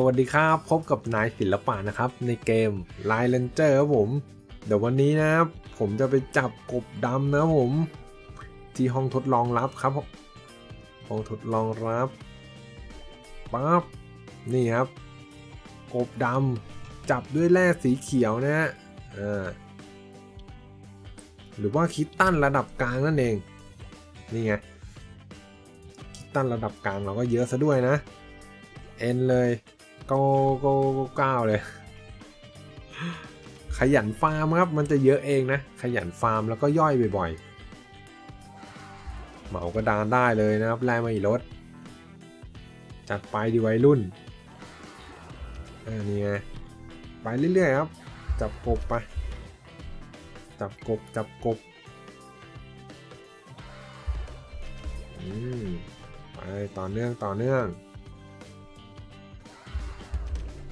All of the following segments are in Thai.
สวัสดีครับ พบกับนายศิลปะนะครับ ในเกม l i เลนเจอร์ครับผม เดี๋ยววันนี้นะครับผมจะไปจับกบดำนะผม ที่ห้องทดลองรับครับ ห้องทดลองรับปั๊บนี่ครับ กบดำจับด้วยแร่สีเขียวนะฮะหรือว่าคิดตั้นระดับกลางนั่นเอง นี่ไงคิดตั้นระดับกลางเราก็เยอะซะด้วยนะเอ็นเลย โกโกเก้าเลย ขยันฟาร์มครับ มันจะเยอะเองนะ ขยันฟาร์มแล้วก็ย่อยบ่อยๆ เหมากระดานได้เลยนะครับแรงไม่ลดจัดไปดีไวรุ่นอันนี้ไงไปเรื่อยๆครับ จับกบไป จับกบ จับกบ อืม ไปต่อเนื่องต่อเนื่อง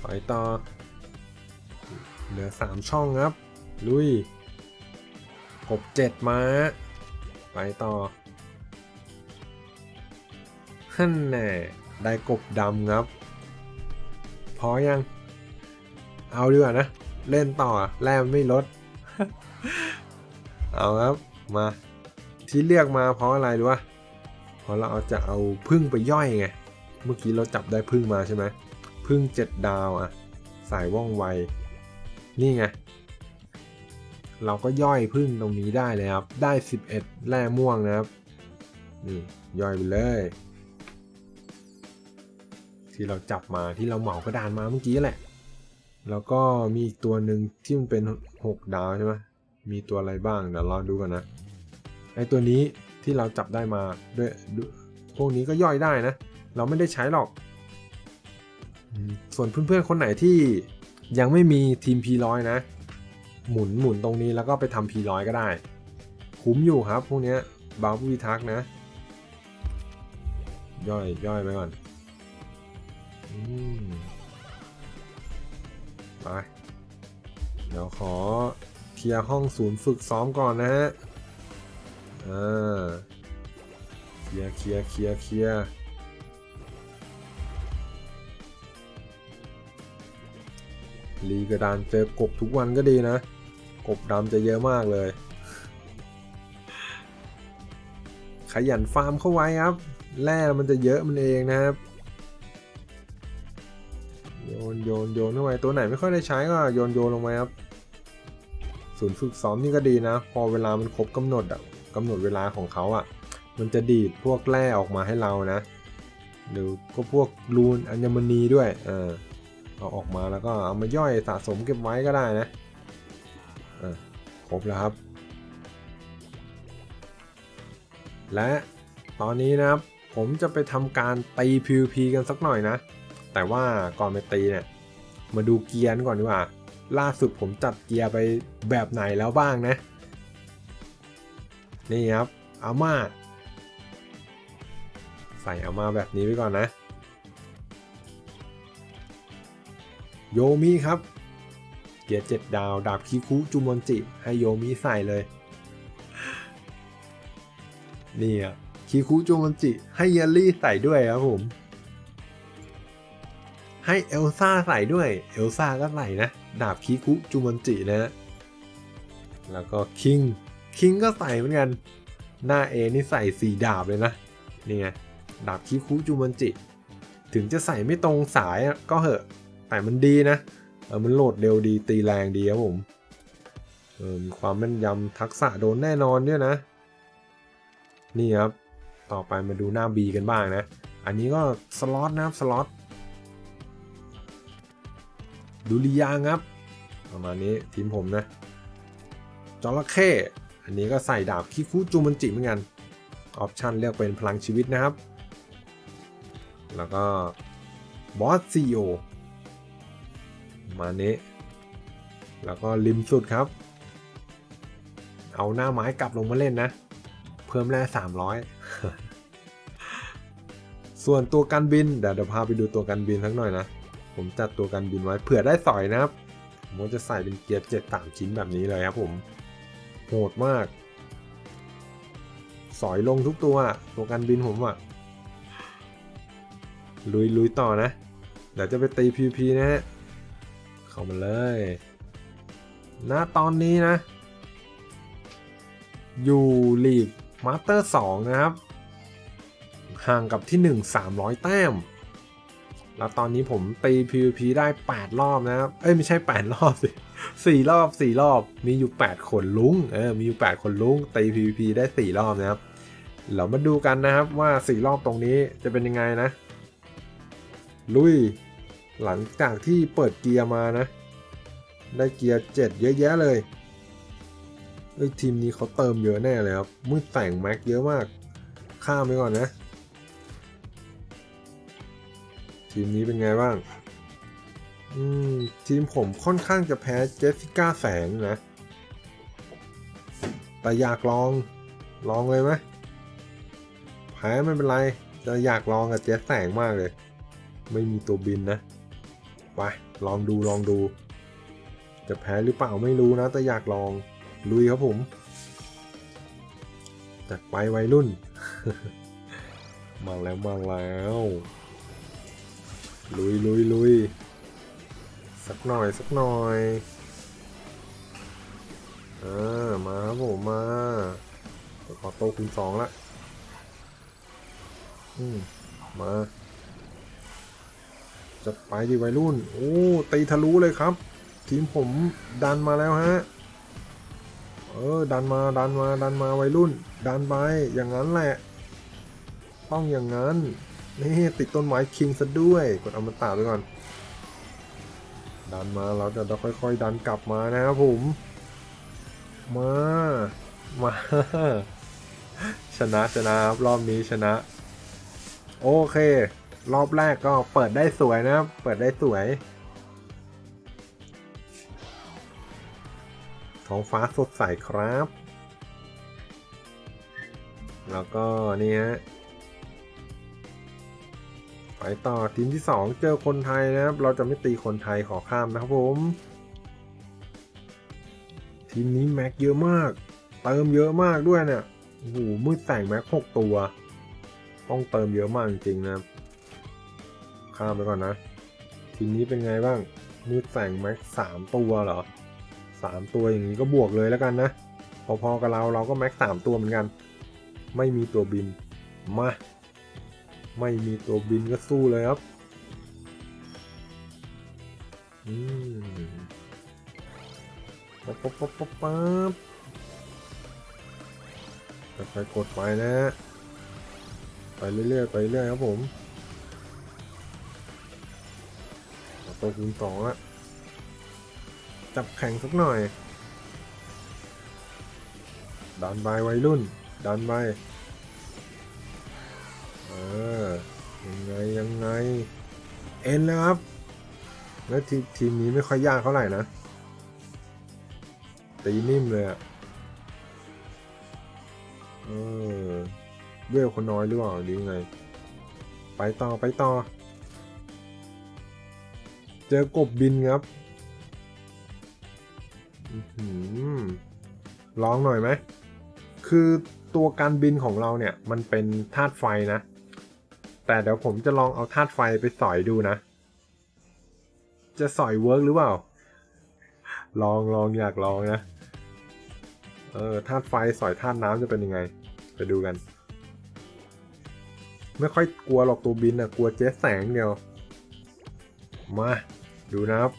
ไปต่อ เหลือสามช่องครับ ลุยกบเจ็ดมาไปต่อฮั่นแน่ได้กบดำครับ พอยัง เอาดีกว่านะ เล่นต่อแต้มไม่ลด เอาครับ มา ที่เลือกมาเพราะอะไรรู้ปะเพราะเราจะเอาพึ่งไปย่อยไง เมื่อกี้เราจับได้พึ่งมาใช่ไหม พึ่งเจ็ดดาวอะสายว่องไว นี่ไง เราก็ย่อยพึ่งตรงนี้ได้เลยครับ ได้ 11 แร่ม่วงนะครับ นี่ ย่อยไปเลย ที่เราจับมาที่เราเหมากระดานมาเมื่อกี้แหละ แล้วก็มีอีกตัวหนึ่งที่มันเป็น 6 ดาวใช่ไหมมีตัวอะไรบ้างเดี๋ยวรอดูกันนะ ไอตัวนี้ที่เราจับได้มาด้วยด้วยพวกนี้ก็ย่อยได้นะ เราไม่ได้ใช้หรอก ส่วนเพื่อนๆคนไหนที่ยังไม่มีทีม P100 นะ หมุนหมุนตรงนี้แล้วก็ไปทำ P100 ก็ได้ คุ้มอยู่ครับ พวกนี้บาบูวิทักนะ ย่อยย่อยไปก่อนอไปเดี๋ยวขอเคลียร์ห้องศูนย์ฝึกซ้อมก่อนนะฮะอ่าเคลียร์เคลียร์เคลียร์เคลียร์ รีกระดานเจอกบทุกวันก็ดีนะ กบดำจะเยอะมากเลย ขยันฟาร์มเข้าไว้ครับ แร่มันจะเยอะมันเองนะครับ โยนโยนโยนเข้าไปตัวไหนไม่ค่อยได้ใช้ก็โยนโยนลงไปครับศูนย์ฝึกซ้อมนี่ก็ดีนะ พอเวลามันครบกำหนดอะกำหนดเวลาของเขาอะ มันจะดีดพวกแร่ออกมาให้เรานะ หรือก็พวกรูนอัญมณีด้วยเออ เอาออกมาแล้วก็เอามาย่อยสะสมเก็บไว้ก็ได้นะอะครบแล้วครับ และตอนนี้นะครับผมจะไปทำการตี PVP กันสักหน่อยนะ แต่ว่าก่อนไปตีเนี่ย มาดูเกียร์ก่อนดีกว่า ล่าสุดผมจัดเกียร์ไปแบบไหนแล้วบ้างนะ นี่ครับอาม่า ใส่อาม่าแบบนี้ไว้ก่อนนะ โยมิครับ เกียร์เจ็ดดาว ดาบคิคุจูมอนจิ ให้โยมิใส่เลย นี่อะคิคุจูมอนจิ ให้เยลลี่ใส่ด้วยครับผม ให้เอลซ่าใส่ด้วย เอลซ่าก็ใส่นะ ดาบคิคุจูมอนจินะแล้วก็คิง คิงก็ใส่เหมือนกัน หน้าเอนี่ใส่สีดาบเลยนะ นี่ไง ดาบคิคุจูมอนจิ ถึงจะใส่ไม่ตรงสายก็เหอะ แต่มันดีนะเออมันโหลดเร็วดีตีแรงดีครับผมเออมีความแม่นยำทักษะโดนแน่นอนด้วยนะ นี่ครับ ต่อไปมาดูหน้า B กันบ้างนะ อันนี้ก็สล็อตนะครับสล็อตดูริยางครับประมาณนี้ทีมผมนะจระเข้อันนี้ก็ใส่ดาบคิคุจูมันจิเหมือนกันออปชันเลือกเป็นพลังชีวิตนะครับ แล้วก็บอสซีโอ มาเนี้แล้วก็ริมสุดครับ เอาหน้าไม้กลับลงมาเล่นนะ เพิ่มแร่300ส่วนตัวกันบินเดี๋ยวเดี๋ยวพาไปดูตัวกันบินสักหน่อยนะ ผมจัดตัวกันบินไว้เผื่อได้สอยนะครับ ผมจะใส่เป็นเกียร์เจ็ดสามชิ้นแบบนี้เลยครับผมโหดมาก สอยลงทุกตัวตัวกันบินผมอะลุยลุยต่อนะ เดี๋ยวจะไปตี PVP นะฮะ เข้ามาเลยณตอนนี้นะ อยู่ลีกมาสเตอร์2นะครับ ห่างกับที่ 1 300 แต้ม แล้วตอนนี้ผมตี PVP ได้ 8 รอบนะครับ เอ้ย ไม่ใช่ 8 รอบสิ4รอบ 4 รอบ มีอยู่ 8 คนลุง เออ มีอยู่ 8 คนลุง ตี PVP ได้ 4 รอบนะครับ เรามาดูกันนะครับว่า 4 รอบตรงนี้จะเป็นยังไงนะ ลุย หลังจากที่เปิดเกียร์มานะ ได้เกียร์ 7 เยอะแยะเลยเอ้ยทีมนี้เขาเติมเยอะแน่เลยครับมืดแต่งแม็กเยอะมาก ข้ามไปก่อนนะ ทีมนี้เป็นไงบ้าง อืม ทีมผมค่อนข้างจะแพ้เจสสิก้าแสงนะ แต่อยากลอง ลองเลยไหมแพ้ไม่เป็นไรแต่อยากลองกับเจสแสงมากเลย ไม่มีตัวบินนะ ไปลองดูลองดู จะแพ้หรือเปล่าไม่รู้นะ แต่อยากลองลุยครับผม จัดไปวัยรุ่น มาแล้วมาแล้ว ลุยลุยลุยสักหน่อยสักหน่อยอ่ามาครับผมมาขอโตคูณสองละ อืม มา จะไปดิวัยรุ่น โอ้ตีทะลุเลยครับ ทีมผมดันมาแล้วฮะ เออ ดันมาดันมาดันมาวัยรุ่น ดันไปอย่างนั้นแหละ ต้องอย่างนั้น นี่ติดต้นไม้คิงซะด้วย กดอมตะไปก่อน ดันมาเราจะค่อยๆ ดันกลับมานะครับผม มา มา ชนะชนะครับรอบนี้ชนะ โอเค รอบแรกก็เปิดได้สวยนะครับเปิดได้สวย ท้องฟ้าสดใสครับ แล้วก็นี่ฮะไปต่อทีมที่ 2 เจอคนไทยนะครับ เราจะไม่ตีคนไทยขอข้ามนะครับผม ทีมนี้แม็กเยอะมาก เติมเยอะมากด้วยเนี่ยโอ้โหมืดแต่งแม็กหกตัว ต้องเติมเยอะมากจริงๆนะครับ ข้ามไปก่อนนะ ทีนี้เป็นไงบ้างมืดแต่งแม็กสามตัวเหรอสามตัวอย่างนี้ก็บวกเลยแล้วกันนะ พอๆกับเราเราก็แม็กสามตัวเหมือนกัน ไม่มีตัวบินมาไม่มีตัวบินก็สู้เลยครับอืมปั๊บปั๊บปั๊บปั๊บปั๊บไปกดไปนะ ไปเรื่อยๆไปเรื่อยครับผม ตัวคูณสองอะจับแข่งสักหน่อย ดันไปวัยรุ่น ดันไปเออยังไงยังไง เอ็นแล้วครับ แล้วทีทีมนี้ไม่ค่อยยากเท่าไหร่นะ ตีนิ่มเลยอะเออเวลคนน้อยหรือเปล่าหรือไง ไปต่อไปต่อ เจอกบบินครับอื้อหือลองหน่อยไหม คือตัวการบินของเราเนี่ย มันเป็นธาตุไฟนะ แต่เดี๋ยวผมจะลองเอาธาตุไฟไปสอยดูนะ จะสอยเวิร์กหรือเปล่า ลองลองอยากลองนะ เออธาตุไฟสอยธาตุน้ำจะเป็นยังไง ไปดูกัน ไม่ค่อยกลัวหรอกตัวบินอะกลัวเจ๊แสงเดียว มา ดูนะครับ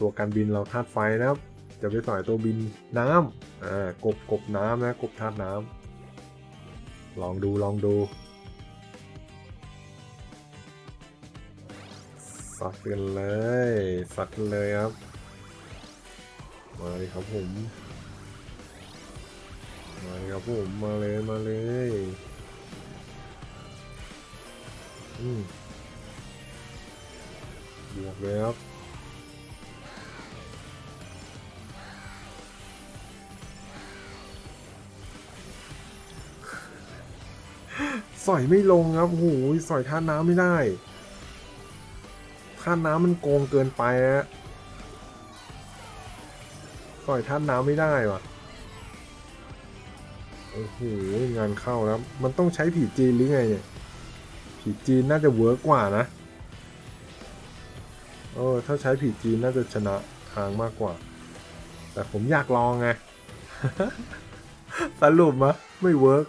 ตัวการบินเราธาตุไฟนะครับ จะไปสอยตัวบินน้ำอ่ากบกบน้ำนะกบธาตุน้ำลองดูลองดูสัดกันเลยสัดกันเลยครับ มาเลยครับผม มาเลยครับผม มาเลย มาเลย อืม วกเลยครับสอยไม่ลงครับโอ้โหสอยท่าน้ำไม่ได้ท่าน้ำมันโกงเกินไปฮะสอยท่าน้ำไม่ได้ว่ะโอ้โหงานเข้าแล้วมันต้องใช้ผีจีนหรือไงเนี่ยผีจีนน่าจะเวิร์กกว่านะ เออถ้าใช้ผีจีนน่าจะชนะทางมากกว่า แต่ผมอยากลองไง สรุปมะไม่เวิร์ก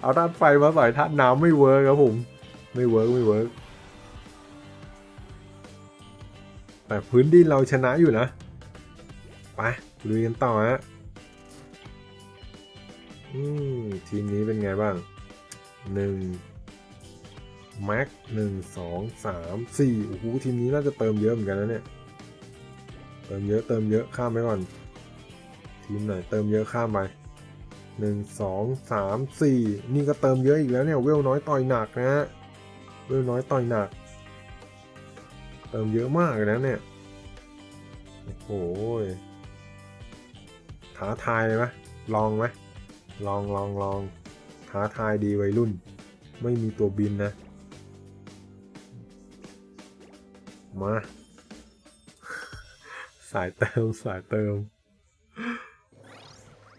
เอาธาตุไฟมาใส่ธาตุน้ำไม่เวิร์กครับผม ไม่เวิร์กไม่เวิร์กแต่พื้นดินเราชนะอยู่นะไปลุยกันต่อฮะอืมทีมนี้เป็นไงบ้างหนึ่ง แม็กหนึ่งสองสามสี่โอ้โหทีมนี้น่าจะเติมเยอะเหมือนกันนะเนี่ยเติมเยอะเติมเยอะข้ามไปก่อน ทีมไหนเติมเยอะข้ามไปหนึ่งสองสามสี่นี่ก็เติมเยอะอีกแล้วเนี่ยเวลน้อยต่อยหนักนะฮะเวลน้อยต่อยหนัก เติมเยอะมากเลยนะเนี่ยโอ้โหท้าทายเลยไหมลองไหมลองลองลองท้าทายดีวัยรุ่น ไม่มีตัวบินนะ มา สายเติมสายเติม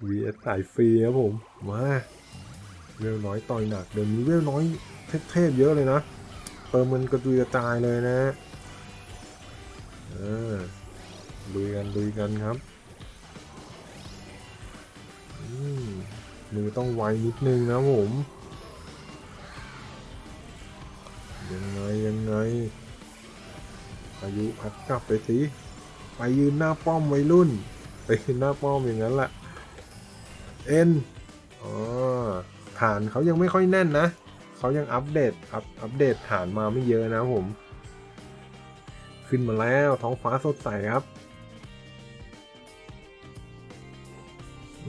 VS สายฟรีครับผม มาเวลน้อยต่อยหนัก เดี๋ยวนี้เวลน้อยเทพๆเยอะเลยนะ เติมมันกระจุยกระจายเลยนะเออลุยกันลุยกันครับมมือต้องไวนิดนึงนะผม ยุพัดกลับไปสิไปยืนหน้าป้อมวัยรุ่น ไปยืนหน้าป้อมอย่างนั้นแหละเอ็นอ๋อฐานเขายังไม่ค่อยแน่นนะเขายังอัปเดตอัปอัปเดตฐานมาไม่เยอะนะผม ขึ้นมาแล้วท้องฟ้าสดใสครับ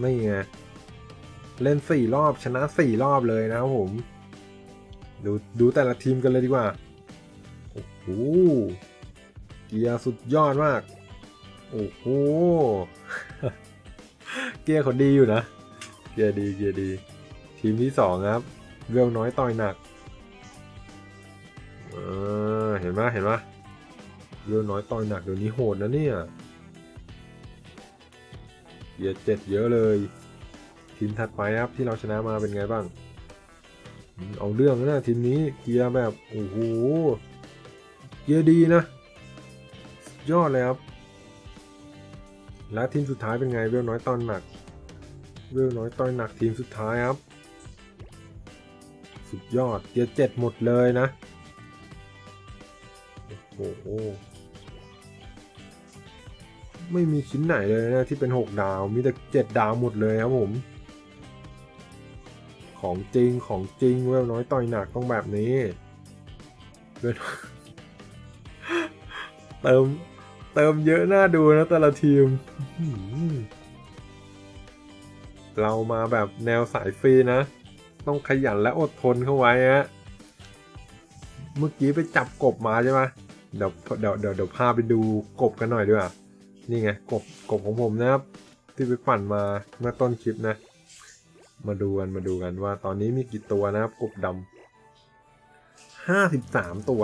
นี่ไงเล่นสี่รอบชนะสี่รอบเลยนะครับผม ดูดูแต่ละทีมกันเลยดีกว่า โอ้โห เกียร์สุดยอดมาก โอ้โห เกียร์เขาดีอยู่นะ เกียร์ดี เกียร์ดี ทีมที่สองครับ เวลน้อยต่อยหนัก เออ เห็นไหมเห็นไหมเวลน้อยต่อยหนักเดี๋ยวนี้โหดนะเนี่ย เกียร์เจ็ดเยอะเลย ทีมถัดไปครับที่เราชนะมาเป็นไงบ้าง เอาเรื่องนะทีมนี้ เกียร์แบบ โอ้โห เกียร์ดีนะ ยอดเลยครับ และทีมสุดท้ายเป็นไงเวลน้อยตอนหนัก เวลน้อยตอนหนักทีมสุดท้ายครับ สุดยอดเกียเจ็ดหมดเลยนะ โอ้โห ไม่มีชิ้นไหนเลยนะที่เป็น 6 ดาว มีแต่ 7 ดาวหมดเลยครับผม ของจริงของจริงเวลน้อยต่อยหนักต้องแบบนี้เติม เติมเยอะน่าดูนะแต่ละทีม เรามาแบบแนวสายฟรีนะ ต้องขยันและอดทนเข้าไว้ฮะ เมื่อกี้ไปจับกบมาใช่ไหมเดี๋ยวเดี๋ยวเดี๋ยวเดี๋ยวพาไปดูกบกันหน่อยด้วยอะ นี่ไงกบกบของผมนะครับ ที่ไปปั่นมาเมื่อต้นคลิปนะ มาดูกันมาดูกันว่าตอนนี้มีกี่ตัวนะครับกบดำห้าสิบสามตัว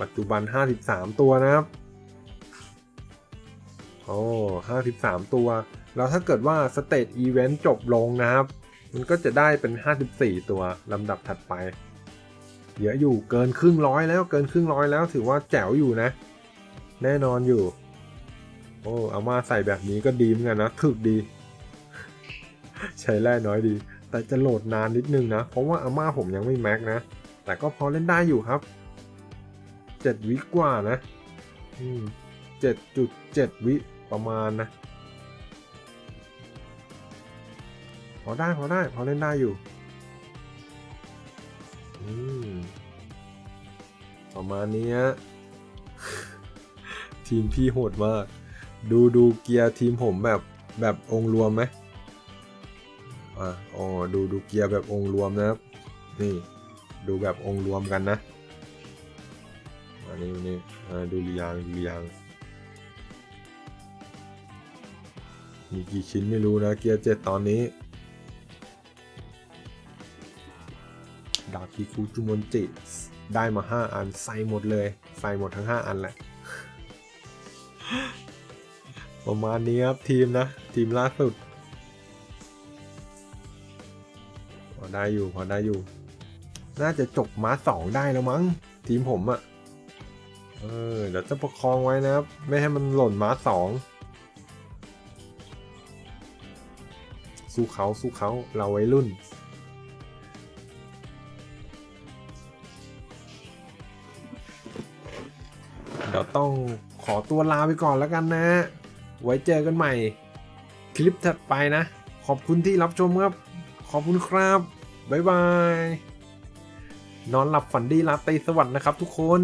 ปัจจุบันห้าสิบสามตัวนะครับ โอ้ห้าสิบสามตัว แล้วถ้าเกิดว่าสเตจอีเวนต์จบลงนะครับ มันก็จะได้เป็น 54 ตัวลำดับถัดไป เยอะอยู่เกินครึ่งร้อยแล้วเกินครึ่งร้อยแล้วถือว่าแจ๋วอยู่นะ แน่นอนอยู่ โอ้เอามาใส่แบบนี้ก็ดีเหมือนกันนะถึกดี ใช้แร่น้อยดี แต่จะโหลดนานนิดนึงนะ เพราะว่าอาม่าผมยังไม่แม็กนะ แต่ก็พอเล่นได้อยู่ครับ เจ็ดวิกว่านะ อืม 7.7 วิประมาณนะ พอได้ พอได้ พอเล่นได้อยู่ประมาณนี้ ทีมพี่โหดมาก ดูดูเกียร์ทีมผมแบบแบบองรวมไหมอ๋อดูดูเกียร์แบบองรวมนะครับ นี่ดูแบบองรวมกันนะอันนี้อันนี้ดูเรียงเรียง มีกี่ชิ้นไม่รู้นะเกียร์เจ็ดตอนนี้ ดาบคิคุจุมนจิได้มา 5 อันใส่หมดเลย ใส่หมดทั้ง 5 อันแหละ ประมาณนี้ครับทีมนะ ทีมล่าสุดพอได้อยู่พอได้อยู่ น่าจะจบมาสองได้แล้วมั้ง ทีมผมอะเออเดี๋ยวจะประคองไว้นะครับ ไม่ให้มันหล่นม้าสอง สู้เขาสู้เขาเราไว้รุ่น เดี๋ยวต้องขอตัวลาไปก่อนแล้วกันนะ ไว้เจอกันใหม่ คลิปถัดไปนะ ขอบคุณที่รับชมครับ ขอบคุณครับ บ๊ายบาย นอนหลับฝันดีลาตรีสวัสดิ์นะครับทุกคน